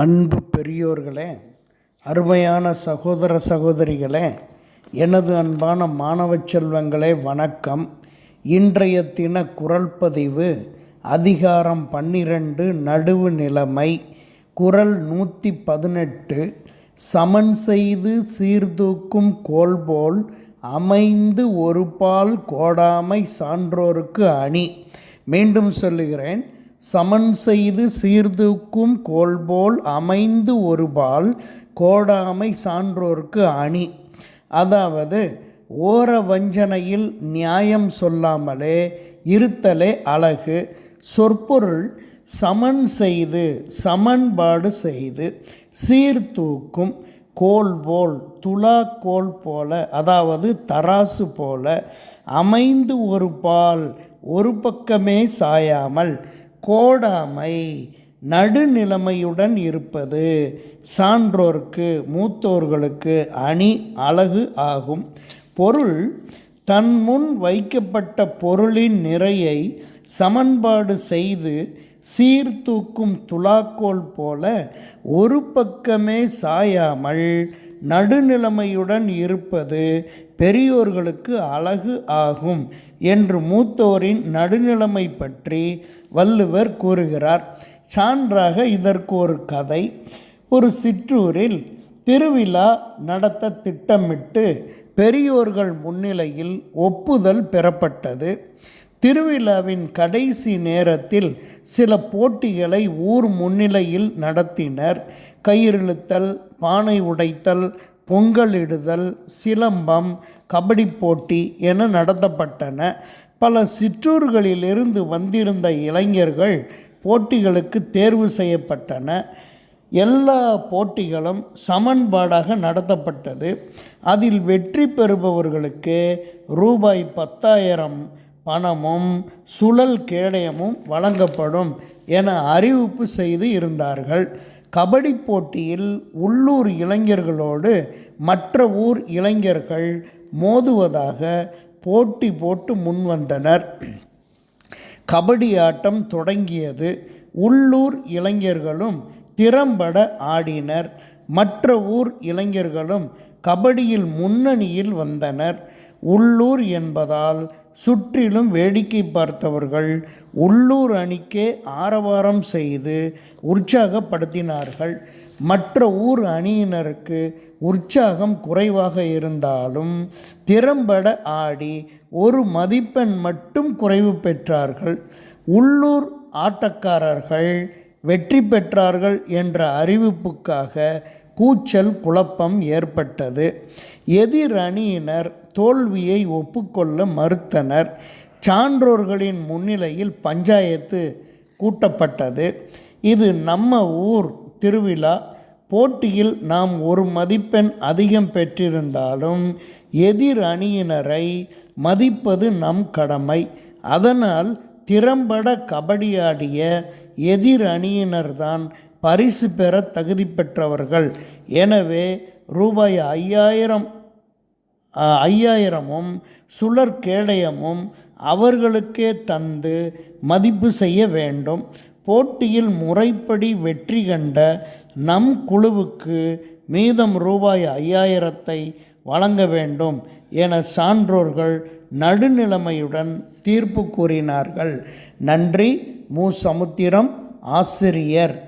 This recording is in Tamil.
அன்பு பெரியோர்களே அருமையான சகோதர சகோதரிகளே எனது அன்பான மாணவ செல்வங்களே வணக்கம். இன்றைய தின குரல் பதிவு அதிகாரம் பன்னிரண்டு நடுவு நிலைமை. குரல் நூற்றி பதினெட்டு சமன் செய்து சீர்தூக்கும் கோல்போல் அமைந்து ஒரு பால் கோடாமை சான்றோருக்கு அணி. மீண்டும் சொல்லுகிறேன் சமன் செய்து சீர்தூக்கும் கோல்போல் அமைந்து ஒருபால் கோடாமை சான்றோர்க்கு அணி. அதாவது ஓர வஞ்சனையில் நியாயம் சொல்லாமலே இருத்தலே அழகு. சொற்பொருள் சமன் செய்து சமன்பாடு செய்து சீர்தூக்கும் கோல் போல் துலா கோல் போல அதாவது தராசு போல அமைந்து ஒரு பால் ஒரு பக்கமே சாயாமல் கோடாமை நடுநிலைமையுடன் இருப்பது சான்றோர்க்கு மூத்தோர்களுக்கு அணி அழகு ஆகும். பொருள் தன் முன் வைக்கப்பட்ட பொருளின் நிறையை சமன்பாடு செய்து சீர்தூக்கும் துலாக்கோல் போல ஒரு பக்கமே சாயாமல் நடுநிலைமையுடன் இருப்பது பெரியோர்களுக்கு அழகு ஆகும். என்று மூத்தோரின் நடுநிலைமை பற்றி வள்ளுவர் கூறுகிறார் சான்றாக இதற்கு ஒரு கதை. ஒரு சிற்றூரில் திருவிழா நடத்த திட்டமிட்டு பெரியோர்கள் முன்னிலையில் ஒப்புதல் பெறப்பட்டது. திருவிழாவின் கடைசி நேரத்தில் சில போட்டிகளை ஊர் முன்னிலையில் நடத்தினர். கயிறிழுத்தல் பானை உடைத்தல் பொங்கலிடுதல் சிலம்பம் கபடி போட்டி என நடத்தப்பட்டன. பல சிற்றூர்களிலிருந்து வந்திருந்த இளைஞர்கள் போட்டிகளுக்கு தேர்வு செய்யப்பட்டன. எல்லா போட்டிகளும் சமன்பாடாக நடத்தப்பட்டது. அதில் வெற்றி பெறுபவர்களுக்கு ரூபாய் பத்தாயிரம் பணமும் சுழல் கேடயமும் வழங்கப்படும். என அறிவிப்பு செய்து இருந்தார்கள். கபடி போட்டியில் உள்ளூர் இளைஞர்களோடு மற்ற ஊர் இளைஞர்கள் மோதுவதாக போட்டி போட்டு முன்வந்தனர். கபடி ஆட்டம் தொடங்கியது. உள்ளூர் இளைஞர்களும் திறம்பட ஆடினர். மற்ற ஊர் இளைஞர்களும் கபடியில் முன்னணியில் வந்தனர். உள்ளூர் என்பதால் சுற்றிலும் வேடிக்கை பார்த்தவர்கள் உள்ளூர் அணிக்கே ஆரவாரம் செய்து உற்சாகப்படுத்தினார்கள். மற்ற ஊர் அணியினருக்கு உற்சாகம் குறைவாக இருந்தாலும் திறம்பட ஆடி ஒரு மதிப்பெண் மட்டும் குறைவு பெற்றார்கள். உள்ளூர் ஆட்டக்காரர்கள் வெற்றி பெற்றார்கள் என்ற அறிவிப்புக்காக கூச்சல் குழப்பம் ஏற்பட்டது. எதிர் அணியினர் தோல்வியை ஒப்புக்கொள்ள மறுத்தனர். சான்றோர்களின் முன்னிலையில் பஞ்சாயத்து கூட்டப்பட்டது. இது நம்ம ஊர் திருவிழா. போட்டியில் நாம் ஒரு மதிப்பெண் அதிகம் பெற்றிருந்தாலும் எதிர் அணியினரை மதிப்பது நம் கடமை. அதனால் திறம்பட கபடியாடிய எதிர் அணியினர்தான் பரிசு பெற தகுதி பெற்றவர்கள். எனவே ரூபாய் ஐயாயிரம் ஐயாயிரமும் சுழற் கேடயமும் அவர்களுக்கே தந்து மதிப்பு செய்ய வேண்டும். போட்டியில் முறைப்படி வெற்றி கண்ட நம் குழுவுக்கு மீதம் ரூபாய் ஐயாயிரத்தை வழங்க வேண்டும் என சான்றோர்கள் நடுநிலைமையுடன் தீர்ப்பு கூறினார்கள். நன்றி. மு. சமுத்திரம் ஆசிரியர்.